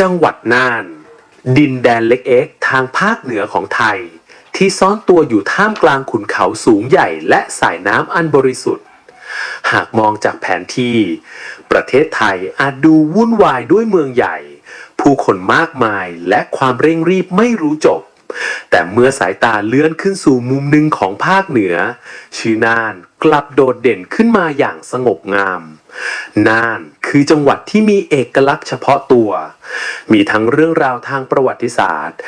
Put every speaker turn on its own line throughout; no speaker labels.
จังหวัดน่าน ดินแดนเล็กเอกทางภาคเหนือของไทย ที่ซ่อนตัวอยู่ท่ามกลางขุนเขาสูงใหญ่และสายน้ำอันบริสุทธิ์ หากมองจากแผนที่ ประเทศไทยอาจดูวุ่นวายด้วยเมืองใหญ่ ผู้คนมากมายและความเร่งรีบไม่รู้จบ แต่เมื่อสายตาเลื่อนขึ้นสู่มุมหนึ่งของภาคเหนือ ชื่อน่านกลับโดดเด่นขึ้นมาอย่างสงบงาม น่านคือจังหวัดที่มีเอกลักษณ์เฉพาะตัว มีทั้งเรื่องราวทางประวัติศาสตร์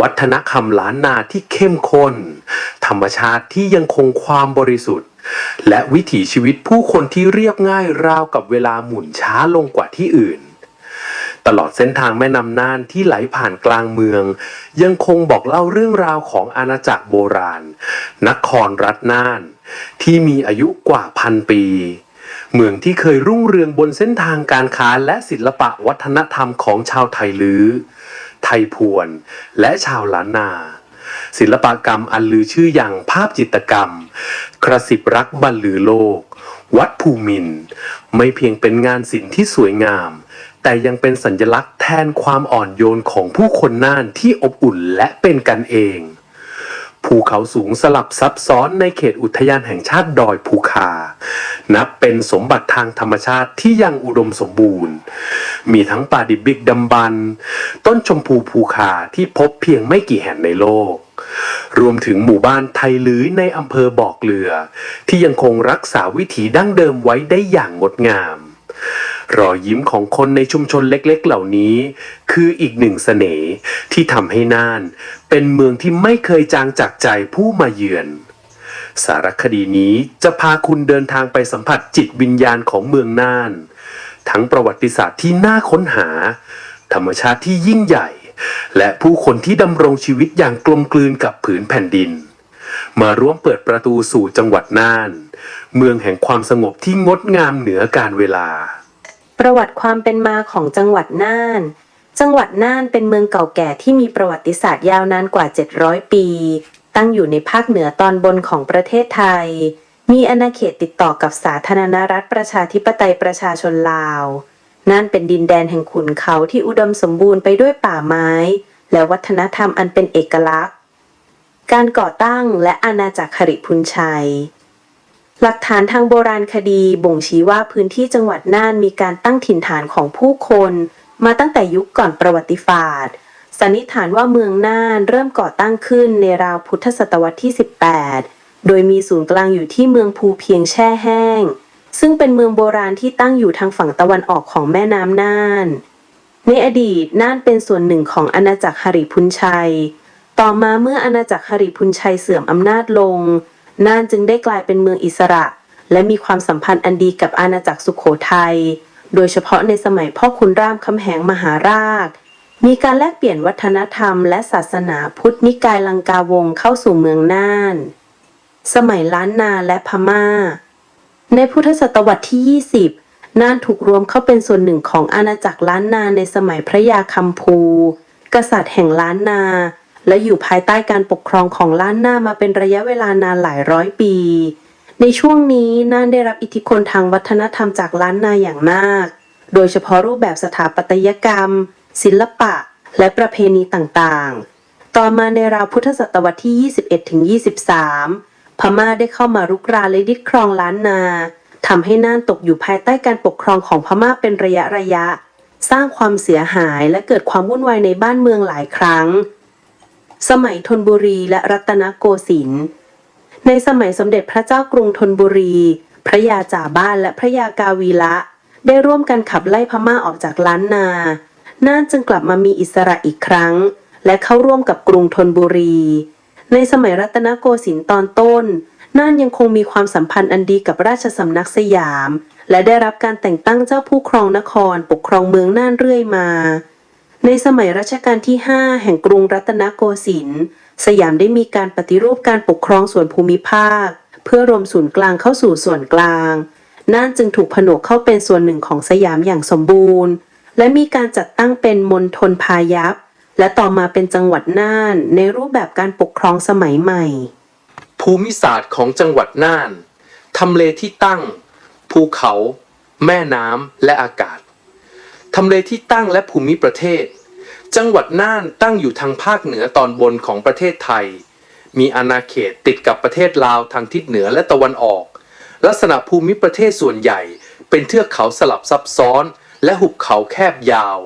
วัฒนธรรมล้านนาที่เข้มข้น ธรรมชาติที่ยังคงความบริสุทธิ์ และวิถีชีวิตผู้คนที่เรียบง่ายราวกับเวลาหมุนช้าลงกว่าที่อื่น ตลอดเส้นทางแม่น้ำน่านที่ไหลผ่านกลางเมือง ยังคงบอกเล่าเรื่องราวของอาณาจักรโบราณ นครรัฐน่าน ที่มีอายุกว่าพันปี เมืองที่เคยรุ่งเรืองบนเส้นทางการค้าและศิลปะวัฒนธรรมของชาวไทยลือไทยพวน และชาวล้านนา ศิลปกรรมอันลือชื่ออย่างภาพจิตรกรรม กระสิบรักบรรลือโลก วัดภูมิน ไม่เพียงเป็นงานศิลป์ที่สวยงาม แต่ยังเป็นสัญลักษณ์แทนความอ่อนโยนของผู้คนน่านที่อบอุ่นและเป็นกันเอง ภูเขาสูงสลับซับซ้อนในเขตอุทยานแห่งชาติดอยภูคา นับเป็นสมบัติทางธรรมชาติที่ยังอุดมสมบูรณ์ มีทั้งป่าดิบบิกดำบรรต้นชมพูภูคาที่พบเพียงไม่กี่แห่งในโลก รวมถึงหมู่บ้านไทยลือในอำเภอบอกเกลือ ที่ยังคงรักษาวิถีดั้งเดิมไว้ได้อย่างงดงาม รอยยิ้มของคนในชุมชนเล็กๆ เหล่านี้ คืออีกหนึ่งเสน่ห์ที่ทำให้น่าน เป็นเมืองที่ไม่เคยจางจากใจผู้มาเยือน สารคดีนี้จะพาคุณเดินทางไปสัมผัสจิตวิญญาณของเมืองน่าน ทั้งประวัติศาสตร์ที่น่าค้นหา ธรรมชาติที่ยิ่งใหญ่ และผู้คนที่ดำรงชีวิตอย่างกลมกลืนกับผืนแผ่นดิน มาร่วมเปิดประตูสู่จังหวัดน่าน เมืองแห่งความสงบที่งดงามเหนือการเวลา
ประวัติความเป็นมาของจังหวัดน่าน จังหวัดน่านเป็นเมืองเก่าแก่ที่มีประวัติศาสตร์ยาวนานกว่า 700 ปี ตั้งอยู่ในภาคเหนือตอนบนของประเทศไทย มีอาณาเขตติดต่อกับสาธารณรัฐประชาธิปไตยประชาชนลาว น่านเป็นดินแดนแห่งขุนเขาที่อุดมสมบูรณ์ไปด้วยป่าไม้ และวัฒนธรรมอันเป็นเอกลักษณ์ การก่อตั้งและอาณาจักรคริพุนชัย หลักฐานทางโบราณคดีบ่งชี้ว่าพื้นที่จังหวัดน่านมีการตั้งถิ่นฐานของผู้คน มาตั้งแต่ยุคก่อนประวัติศาสตร์สันนิษฐานว่าเมืองน่านเริ่มก่อตั้งขึ้นในราวพุทธศตวรรษที่ 18 โดยมีศูนย์กลางอยู่ที่เมืองภูเพียงแช่แห้ง ซึ่งเป็นเมืองโบราณที่ตั้งอยู่ทางฝั่งตะวันออกของแม่น้ำน่าน ในอดีตน่านเป็นส่วนหนึ่งของอาณาจักรหริพุนชัย ต่อมาเมื่ออาณาจักรหริพุนชัยเสื่อมอำนาจลง น่านจึงได้กลายเป็นเมืองอิสระ และมีความสัมพันธ์อันดีกับอาณาจักรสุขโขทัย โดยเฉพาะในสมัยพ่อขุนรามคำแหงมหาราช มีการแลกเปลี่ยนวัฒนธรรมและศาสนาพุทธนิกายลังกาวงเข้าสู่เมืองน่าน สมัยล้านนาและพม่า ในพุทธศตวรรษที่ 20 น่านถูกรวมเข้าเป็นส่วนหนึ่งของอาณาจักรล้านนาในสมัยพระยาคัมพูกษัตริย์แห่งล้านนา และอยู่ภายใต้การปกครองของล้านนามาเป็นระยะเวลานานหลายร้อยปี ในช่วงนี้น่านได้รับอิทธิพลทางวัฒนธรรมจากล้านนาอย่างมาก โดยเฉพาะรูปแบบสถาปัตยกรรม ศิลปะ และประเพณีต่างๆ ต่อมาในราวพุทธศตวรรษที่ 21-23 พม่าได้เข้ามารุกรานและยึดครองล้านนาทำให้น่านตกอยู่ภายใต้การปกครองของพม่าเป็นระยะระยะ สร้างความเสียหายและเกิดความวุ่นวายในบ้านเมืองหลายครั้ง สมัยธนบุรีและรัตนโกสินทร์ ในสมัยสมเด็จพระเจ้ากรุงธนบุรี พระยาจ่าบ้านและพระยากาวีละ ได้ร่วมกันขับไล่พม่าออกจากล้านนา น่านจึงกลับมามีอิสระอีกครั้ง และเข้าร่วมกับกรุงธนบุรี ในสมัยรัตนโกสินทร์ตอนต้น น่านยังคงมีความสัมพันธ์อันดีกับราชสำนักสยาม และได้รับการแต่งตั้งเจ้าผู้ครองนครปกครองเมืองน่านเรื่อยมา ในสมัยรัชกาลที่ 5 แห่งกรุงรัตนโกสินทร์สยามได้มีการปฏิรูปการปกครองส่วนภูมิภาค เพื่อรวมศูนย์กลางเข้าสู่ส่วนกลางน่านจึงถูกผนวกเข้าเป็นส่วนหนึ่งของสยามอย่างสมบูรณ์ และมีการจัดตั้งเป็นมณฑลพายัพและต่อมาเป็นจังหวัดน่านในรูปแบบการปกครองสมัยใหม่
ภูมิศาสตร์ของจังหวัดน่านทำเลที่ตั้ง ภูเขา แม่น้ำและอากาศ ทำเลที่ตั้งและภูมิประเทศ จังหวัดน่านตั้งอยู่ทางภาคเหนือตอนบนของประเทศไทย มีอาณาเขตติดกับประเทศลาวทางทิศเหนือและตะวันออก ลักษณะภูมิประเทศส่วนใหญ่ เป็นเทือกเขาสลับซับซ้อน และหุบเขาแคบยาว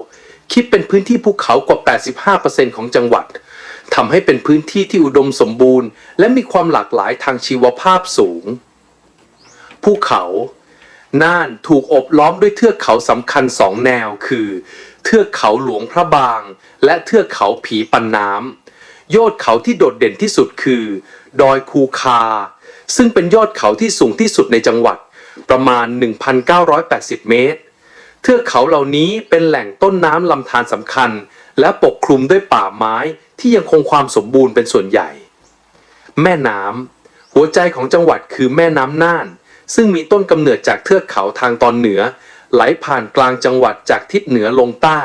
คิดเป็นพื้นที่ภูเขากว่า 85%ของจังหวัดทำให้เป็นพื้นที่ที่อุดมสมบูรณ์ และมีความหลากหลายทางชีวภาพสูง ภูเขา น่านถูกอบล้อมด้วยเทือกเขาสำคัญสองแนวคือ เทือกเขาหลวงพระบาง และเทือกเขาผีปันน้ำยอดเขาที่โดดเด่นที่สุดคือ ดอยคูคา ซึ่งเป็นยอดเขาที่สูงที่สุดในจังหวัด ประมาณ 1,980 เมตร เทือกเขาเหล่านี้เป็นแหล่งต้นน้ำลำธารสำคัญ และปกคลุมด้วยป่าไม้ที่ยังคงความสมบูรณ์เป็นส่วนใหญ่ แม่น้ำหัวใจของจังหวัดคือแม่น้ำน่าน ซึ่งมีต้นกำเนิดจากเทือกเขาทางตอนเหนือ ไหลผ่านกลางจังหวัดจากทิศเหนือลงใต้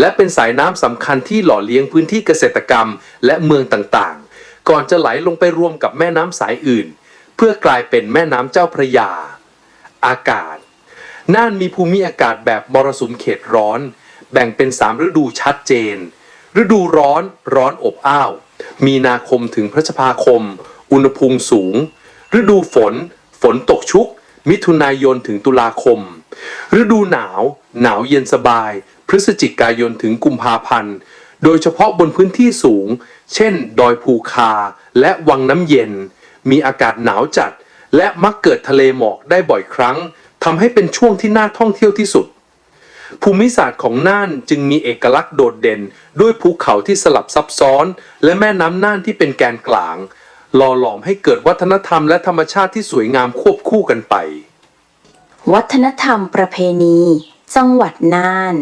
และเป็นสายน้ำสำคัญที่หล่อเลี้ยงพื้นที่เกษตรกรรมและเมืองต่างๆ ก่อนจะไหลลงไปรวมกับแม่น้ำสายอื่น เพื่อกลายเป็นแม่น้ำเจ้าพระยา อากาศ น่านมีภูมิอากาศแบบมรสุมเขตร้อน แบ่งเป็น3ฤดูชัดเจน ฤดูร้อนร้อนอบอ้าว มีนาคมถึงพฤษภาคม อุณหภูมิสูง ฤดูฝน ฝนตกชุก มิถุนายนถึงตุลาคม ฤดูหนาว หนาวเย็นสบาย พฤศจิกายนถึงกุมภาพันธ์โดยเฉพาะบนพื้นที่สูง เช่น ดอยภูคา และวังน้ำเย็น มีอากาศหนาวจัด และมักเกิดทะเลหมอกได้บ่อยครั้งทำให้เป็นช่วงที่น่าท่องเที่ยวที่สุด ภูมิศาสตร์ของน่านจึงมีเอกลักษณ์โดดเด่น ด้วยภูเขาที่สลับซับซ้อน และแม่น้ำน่านที่เป็นแกนกลาง หล่อหลอมให้เกิดวัฒนธรรมและธรรมชาติที่สวยงามควบคู่กันไป
วัฒนธรรมประเพณี จังหวัดน่าน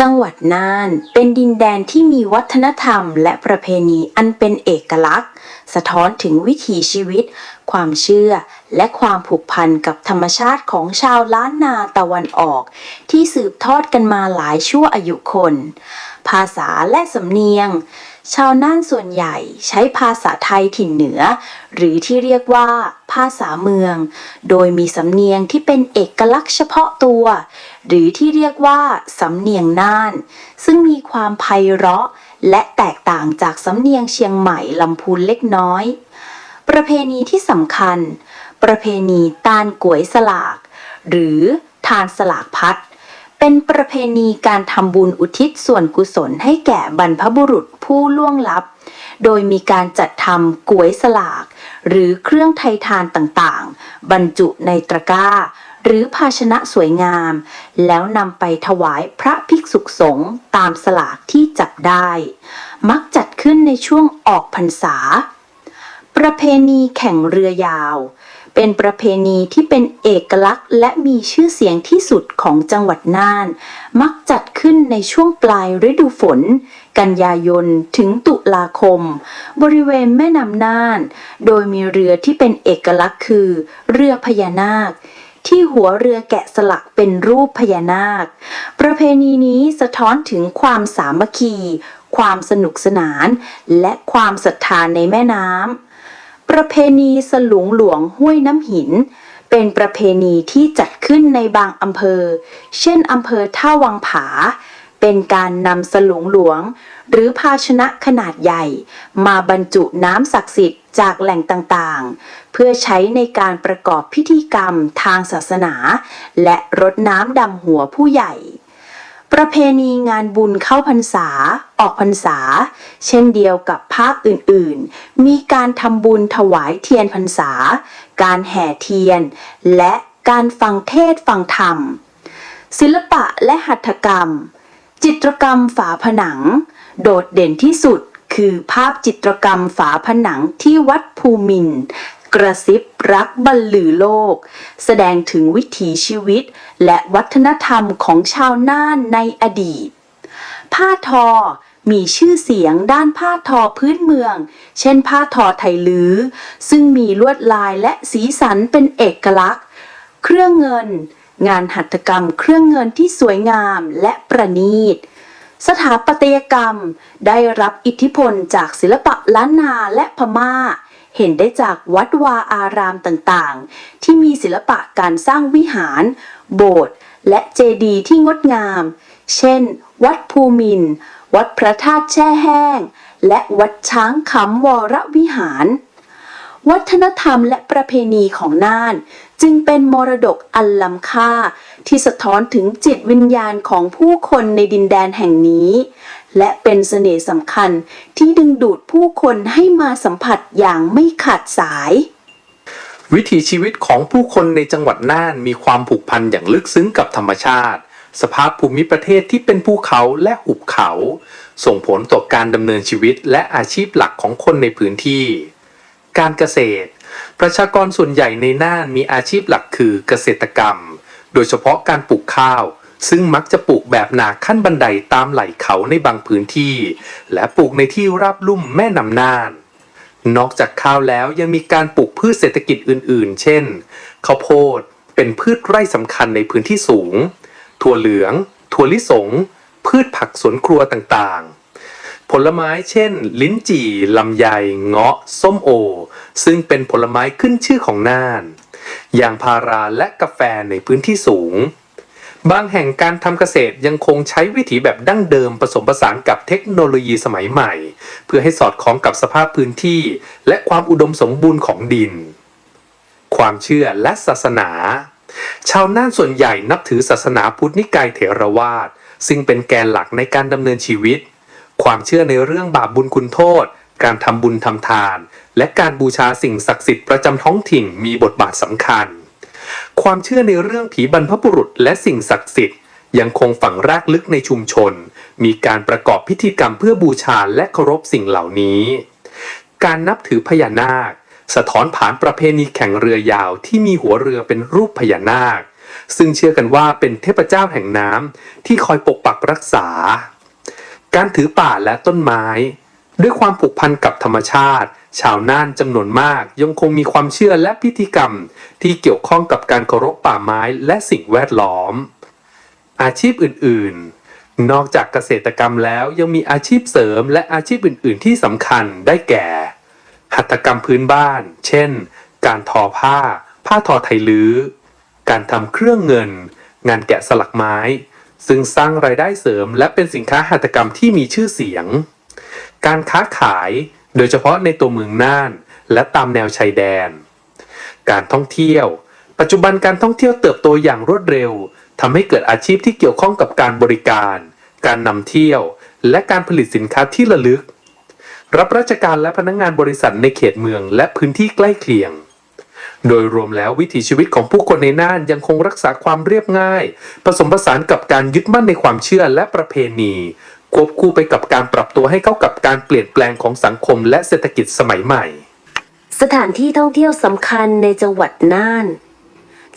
จังหวัดน่านเป็นดินแดนที่มีวัฒนธรรมและประเพณีอันเป็นเอกลักษณ์ สะท้อนถึงวิถีชีวิต ความเชื่อ และความผูกพันกับธรรมชาติของชาวล้านนาตะวันออก ที่สืบทอดกันมาหลายชั่วอายุคน ภาษาและสำเนียง ชาวน่านส่วนใหญ่ใช้ภาษาไทยถิ่นเหนือ หรือที่เรียกว่าภาษาเมือง โดยมีสำเนียงที่เป็นเอกลักษณ์เฉพาะตัว หรือที่เรียกว่าสำเนียงน่าน ซึ่งมีความไพเราะ และแตกต่างจากสำเนียงเชียงใหม่ลำพูนเล็กน้อย ประเพณีที่สำคัญ ประเพณีตานก๋วยสลาก หรือทานสลากพัด เป็นประเพณีการทำบุญอุทิศส่วนกุศลให้แก่บรรพบุรุษผู้ล่วงลับ โดยมีการจัดทำก๋วยสลาก หรือเครื่องไทยทานต่างๆ บรรจุในตะกร้า หรือภาชนะสวยงาม แล้วนำไปถวายพระภิกษุสงฆ์ตามสลากที่จับได้ มักจัดขึ้นในช่วงออกพรรษา ประเพณีแข่งเรือยาว เป็นประเพณีที่เป็นเอกลักษณ์ และมีชื่อเสียงที่สุดของจังหวัดน่าน มักจัดขึ้นในช่วงปลายฤดูฝน กันยายนถึงตุลาคม บริเวณแม่น้ำน่าน โดยมีเรือที่เป็นเอกลักษณ์คือ เรือพญานาคที่หัวเรือแกะสลักเป็นรูปพญานาค ประเพณีนี้สะท้อนถึงความสามัคคี ความสนุกสนาน และความศรัทธาในแม่น้ำ ประเพณีสลุงหลวงห้วยน้ำหิน เป็นประเพณีที่จัดขึ้นในบางอำเภอ เช่นอำเภอท่าวังผา เป็นการนำสลุงหลวง หรือภาชนะขนาดใหญ่ มาบรรจุน้ำศักดิ์สิทธิ์จากแหล่งต่างๆ เพื่อใช้ในการประกอบพิธีกรรมทางศาสนา และรดน้ำดำหัวผู้ใหญ่ ประเพณีงานบุญเข้าพรรษา ออกพรรษา เช่นเดียวกับภาคอื่นๆ มีการทำบุญถวายเทียนพรรษา การแห่เทียน และการฟังเทศฟังธรรม ศิลปะและหัตถกรรม จิตรกรรมฝาผนัง โดดเด่นที่สุดคือภาพจิตรกรรมฝาผนังที่วัดภูมิน กระซิบรักบรรลือโลก แสดงถึงวิถีชีวิตและวัฒนธรรมของชาวน่านในอดีต ผ้าทอมีชื่อเสียงด้านผ้าทอพื้นเมือง เช่นผ้าทอไทยลื้อ ซึ่งมีลวดลายและสีสันเป็นเอกลักษณ์ เครื่องเงิน งานหัตถกรรมเครื่องเงินที่สวยงามและประณีต สถาปัตยกรรมได้รับอิทธิพลจากศิลปะล้านนาและพม่า เห็นได้จากวัดวาอารามต่างๆ ที่มีศิลปะการสร้างวิหาร โบสถ์และเจดีย์ที่งดงาม เช่น วัดภูมิน วัดพระธาตุแช่แห้ง และวัดช้างคำวรวิหาร วัฒนธรรมและประเพณีของน่าน จึงเป็นมรดกอันล้ำค่า ที่สะท้อนถึงจิตวิญญาณของผู้คนในดินแดนแห่งนี้ และเป็นเสน่ห์สำคัญที่ดึงดูดผู้คนให้มาสัมผัสอย่างไม่ขาดสาย
วิถีชีวิตของผู้คนในจังหวัดน่านมีความผูกพันอย่างลึกซึ้งกับธรรมชาติ สภาพภูมิประเทศที่เป็นภูเขาและหุบเขา ส่งผลต่อการดำเนินชีวิตและอาชีพหลักของคนในพื้นที่ การเกษตร ประชากรส่วนใหญ่ในน่านมีอาชีพหลักคือเกษตรกรรม โดยเฉพาะการปลูกข้าว ซึ่งมักจะปลูกแบบหนาขั้นบันไดตามไหล่เขาในบางพื้นที่ และปลูกในที่ราบลุ่มแม่น้ำน่าน นอกจากข้าวแล้วยังมีการปลูกพืชเศรษฐกิจอื่น ๆ เช่นข้าวโพดเป็นพืชไร่สำคัญในพื้นที่สูง ถั่วเหลือง ถั่วลิสง พืชผักสวนครัวต่างๆ ผลไม้เช่น ลิ้นจี่ลำไย เงาะ ส้มโอ ซึ่งเป็นผลไม้ขึ้นชื่อของน่านยางพาราและกาแฟในพื้นที่สูง บางแห่งการทำเกษตรยังคงใช้วิถีแบบดั้งเดิมผสมผสานกับเทคโนโลยีสมัยใหม่ เพื่อให้สอดคล้องกับสภาพพื้นที่ และความอุดมสมบูรณ์ของดิน ความเชื่อและศาสนา ชาวน่านส่วนใหญ่นับถือศาสนาพุทธนิกายเถรวาท ซึ่งเป็นแกนหลักในการดำเนินชีวิต ความเชื่อในเรื่องบาปบุญคุณโทษ การทำบุญทำทาน และการบูชาสิ่งศักดิ์สิทธิ์ประจำท้องถิ่นมีบทบาทสำคัญ ความเชื่อในเรื่องผีบรรพบุรุษและสิ่งศักดิ์สิทธิ์ ยังคงฝังรากลึกในชุมชน มีการประกอบพิธีกรรมเพื่อบูชาและเคารพสิ่งเหล่านี้ การนับถือพญานาค สะท้อนผ่านประเพณีแข่งเรือยาวที่มีหัวเรือเป็นรูปพญานาค ซึ่งเชื่อกันว่าเป็นเทพเจ้าแห่งน้ำที่คอยปกปักรักษา การถือป่าและต้นไม้ ด้วยความผูกพันกับธรรมชาติ ชาวน่านจำนวนมาก ยังคงมีความเชื่อและพิธีกรรม ที่เกี่ยวข้องกับการเคารพป่าไม้และสิ่งแวดล้อม อาชีพอื่นๆ นอกจากเกษตรกรรมแล้วยังมีอาชีพเสริมและอาชีพอื่น ๆ ที่สำคัญได้แก่ หัตถกรรมพื้นบ้าน เช่น การทอผ้า ผ้าทอไทยลื้อ การทำเครื่องเงิน งานแกะสลักไม้ ซึ่งสร้างรายได้เสริมและเป็นสินค้าหัตถกรรมที่มีชื่อเสียง การค้าขายโดยเฉพาะในตัวเมืองน่าน และตามแนวชายแดน การท่องเที่ยว ปัจจุบันการท่องเที่ยวเติบโตอย่างรวดเร็วทำให้เกิดอาชีพที่เกี่ยวข้องกับการบริการ การนำเที่ยว และการผลิตสินค้าที่ระลึก รับราชการและพนักงานบริษัทในเขตเมืองและพื้นที่ใกล้เคียง โดยรวมแล้ววิถีชีวิตของผู้คนในน่านยังคงรักษาความเรียบง่าย ผสมผสานกับการยึดมั่นในความเชื่อและประเพณี ควบคู่ไปกับการปรับตัวให้เข้ากับการเปลี่ยนแปลงของสังคมและเศรษฐกิจสมัยใหม่
สถานที่ท่องเที่ยวสำคัญในจังหวัดน่าน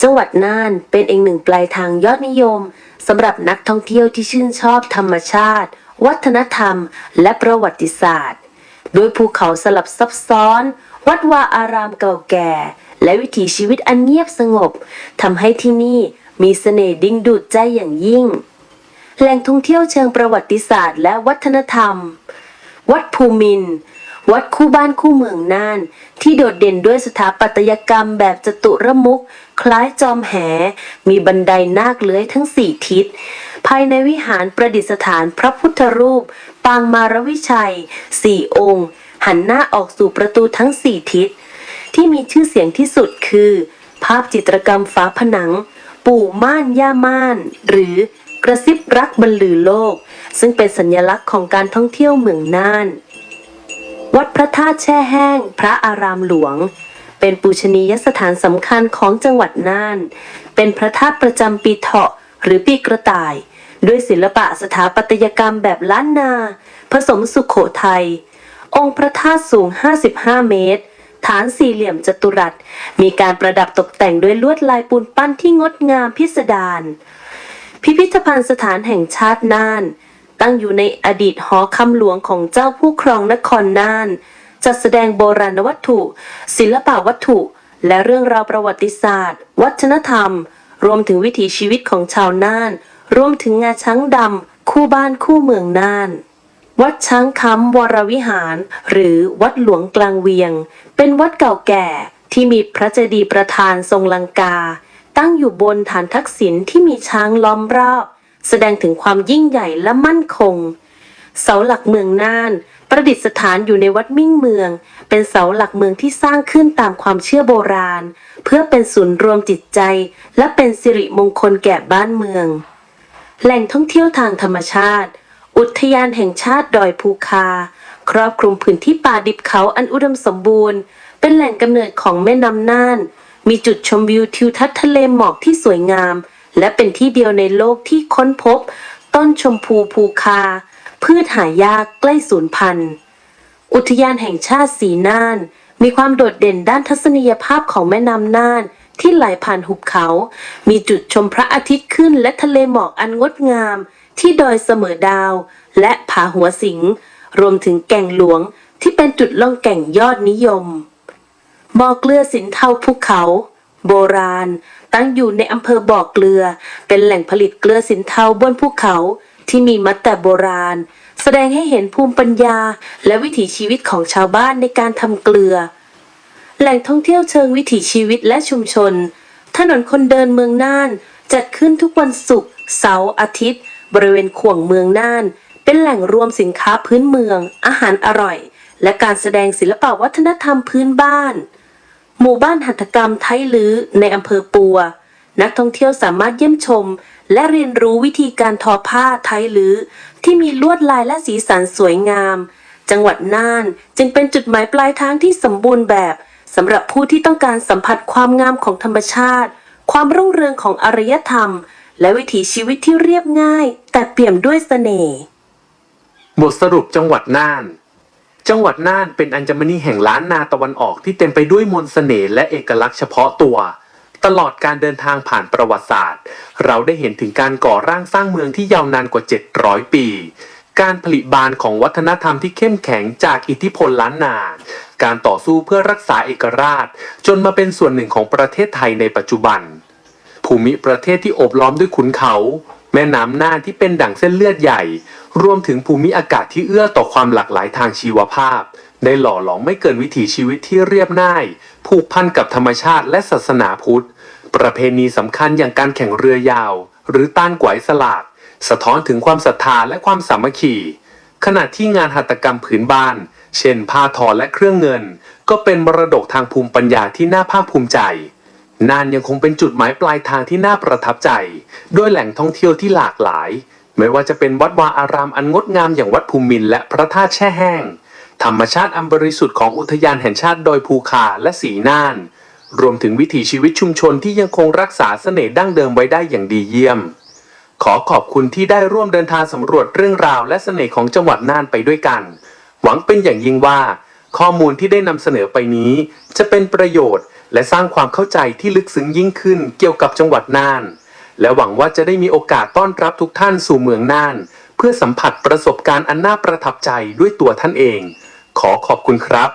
จังหวัดน่านเป็นอีกหนึ่งปลายทางยอดนิยมสำหรับนักท่องเที่ยวที่ชื่นชอบธรรมชาติ วัฒนธรรม และประวัติศาสตร์ โดยภูเขาสลับซับซ้อน วัดวาอารามเก่าแก่ และวิถีชีวิตอันเงียบสงบทำให้ที่นี่มีเสน่ห์ดึงดูดใจอย่างยิ่ง แหล่งท่องเที่ยวเชิงประวัติศาสตร์ และวัฒนธรรม วัดภูมิน วัดคู่บ้านคู่เมืองน่าน ที่โดดเด่นด้วยสถาปัตยกรรมแบบจตุรมุข คล้ายจอมแห มีบันไดนาคเลื้อยทั้งสี่ทิศ ภายในวิหารประดิษฐานพระพุทธรูป ปางมารวิชัยสี่องค์ หันหน้าออกสู่ประตูทั้งสี่ทิศ ที่มีชื่อเสียงที่สุดคือ ภาพจิตรกรรมฝาผนัง ปู่ม่านย่าม่าน หรือ กระซิบรักบรรลือโลก ซึ่งเป็นสัญลักษณ์ของการท่องเที่ยวเมืองน่าน วัดพระธาตุแช่แห้ง พระอารามหลวง เป็นปูชนียสถานสำคัญของจังหวัดน่าน เป็นพระธาตุประจำปีเถาะหรือปีกระต่าย ด้วยศิลปะสถาปัตยกรรมแบบล้านนา ผสมสุขโขทัยองค์พระธาตุสูง 55 เมตร ฐานสี่เหลี่ยมจัตุรัส มีการประดับตกแต่งด้วยลวดลายปูนปั้นที่งดงามพิสดาร พิพิธภัณฑ์สถานแห่งชาติน่าน ตั้งอยู่ในอดีตหอคำหลวงของเจ้าผู้ครองนครน่าน จัดแสดงโบราณวัตถุ ศิลปวัตถุ และเรื่องราวประวัติศาสตร์ วัฒนธรรม รวมถึงวิถีชีวิตของชาวน่าน รวมถึงงาช้างดำคู่บ้านคู่เมืองน่านวัดช้างคำวรวิหาร หรือวัดหลวงกลางเวียง เป็นวัดเก่าแก่ที่มีพระเจดีย์ประธานทรงลังกา ตั้งอยู่บนฐานทักษิณที่มีช้างล้อมรอบ แสดงถึงความยิ่งใหญ่และมั่นคง เสาหลักเมืองน่าน ประดิษฐานอยู่ในวัดมิ่งเมือง เป็นเสาหลักเมืองที่สร้างขึ้นตามความเชื่อโบราณ เพื่อเป็นศูนย์รวมจิตใจ และเป็นสิริมงคลแก่บ้านเมือง แหล่งท่องเที่ยวทางธรรมชาติ อุทยานแห่งชาติดอยภูคา ครอบคลุมพื้นที่ป่าดิบเขาอันอุดมสมบูรณ์ เป็นแหล่งกำเนิดของแม่น้ำน่าน มีจุดชมวิวทิวทัศน์ทะเลหมอกที่สวยงาม และเป็นที่เดียวในโลกที่ค้นพบ ต้นชมพูภูคา พืชหายากใกล้สูญพันธุ์ อุทยานแห่งชาติสีน่าน มีความโดดเด่นด้านทัศนียภาพของแม่น้ำน่านที่ไหลผ่านหุบเขา มีจุดชมพระอาทิตย์ขึ้นและทะเลหมอกอันงดงาม ที่ดอยเสมอดาว และผาหัวสิง รวมถึงแก่งหลวงที่เป็นจุดล่องแก่งยอดนิยม บ่อเกลือสินเทาภูเขา โบราณ ตั้งอยู่ในอำเภอบ่อเกลือ เป็นแหล่งผลิตเกลือสินเทาบนภูเขาที่มีมาแต่โบราณ แสดงให้เห็นภูมิปัญญา และวิถีชีวิตของชาวบ้านในการทำเกลือ แหล่งท่องเที่ยวเชิงวิถีชีวิตและชุมชน ถนนคนเดินเมืองน่าน จัดขึ้นทุกวันศุกร์เสาร์อาทิตย์ บริเวณขวงเมืองน่าน เป็นแหล่งรวมสินค้าพื้นเมือง อาหารอร่อย และการแสดงศิลปวัฒนธรรมพื้นบ้าน หมู่บ้านหัตถกรรมไทยลื้อในอำเภอปัว นักท่องเที่ยวสามารถเยี่ยมชม และเรียนรู้วิธีการทอผ้าไทยลื้อที่มีลวดลายและสีสันสวยงาม จังหวัดน่านจึงเป็นจุดหมายปลายทางที่สมบูรณ์แบบสำหรับผู้ที่ต้องการสัมผัสความงามของธรรมชาติ ความรุ่งเรืองของอารยธรรม และวิถีชีวิตที่เรียบง่าย แต่เปี่ยมด้วยเสน่ห์
บทสรุปจังหวัดน่าน จังหวัดน่านเป็นอัญมณีแห่งล้านนาตะวันออกที่เต็มไปด้วยมนต์เสน่ห์และเอกลักษณ์เฉพาะตัว ตลอดการเดินทางผ่านประวัติศาสตร์ เราได้เห็นถึงการก่อร่างสร้างเมืองที่ยาวนานกว่า 700 ปี การผลิบานของวัฒนธรรมที่เข้มแข็งจากอิทธิพลล้านนา การต่อสู้เพื่อรักษาเอกราช จนมาเป็นส่วนหนึ่งของประเทศไทยในปัจจุบัน ภูมิประเทศที่โอบล้อมด้วยขุนเขา แม่น้ำน่านที่เป็นดั่งเส้นเลือดใหญ่ รวมถึงภูมิอากาศที่เอื้อต่อความหลากหลายทางชีวภาพ ได้หล่อหลอมไม่เกินวิถีชีวิตที่เรียบง่าย ผูกพันกับธรรมชาติและศาสนาพุทธ ประเพณีสำคัญอย่างการแข่งเรือยาว หรือต้านกวายสลาก สะท้อนถึงความศรัทธาและความสามัคคีขณะที่งานหัตถกรรมผืนบ้าน เช่น ผ้าทอและเครื่องเงิน ก็เป็นมรดกทางภูมิปัญญาที่น่าภาคภูมิใจน่านยังคงเป็นจุดหมายปลายทางที่น่าประทับใจ ด้วยแหล่งท่องเที่ยวที่หลากหลาย ไม่ว่าจะเป็นวัดวาอารามอันงดงามอย่างวัดภูมินและพระธาตุแช่แห้ง ธรรมชาติอันบริสุทธิ์ของอุทยานแห่งชาติดอยภูคาและสีน่าน รวมถึงวิถีชีวิตชุมชนที่ยังคงรักษาเสน่ห์ดั้งเดิมไว้ได้อย่างดีเยี่ยม ขอขอบคุณที่ได้ร่วมเดินทางสำรวจเรื่องราวและเสน่ห์ของจังหวัดน่านไปด้วยกัน หวังเป็นอย่างยิ่งว่า ข้อมูลที่ได้นำเสนอไปนี้ จะเป็นประโยชน์ และสร้างความเข้าใจที่ลึกซึ้งยิ่งขึ้นเกี่ยวกับจังหวัดน่าน และหวังว่าจะได้มีโอกาสต้อนรับทุกท่านสู่เมืองน่าน เพื่อสัมผัสประสบการณ์อันน่าประทับใจด้วยตัวท่านเอง ขอขอบคุณครับ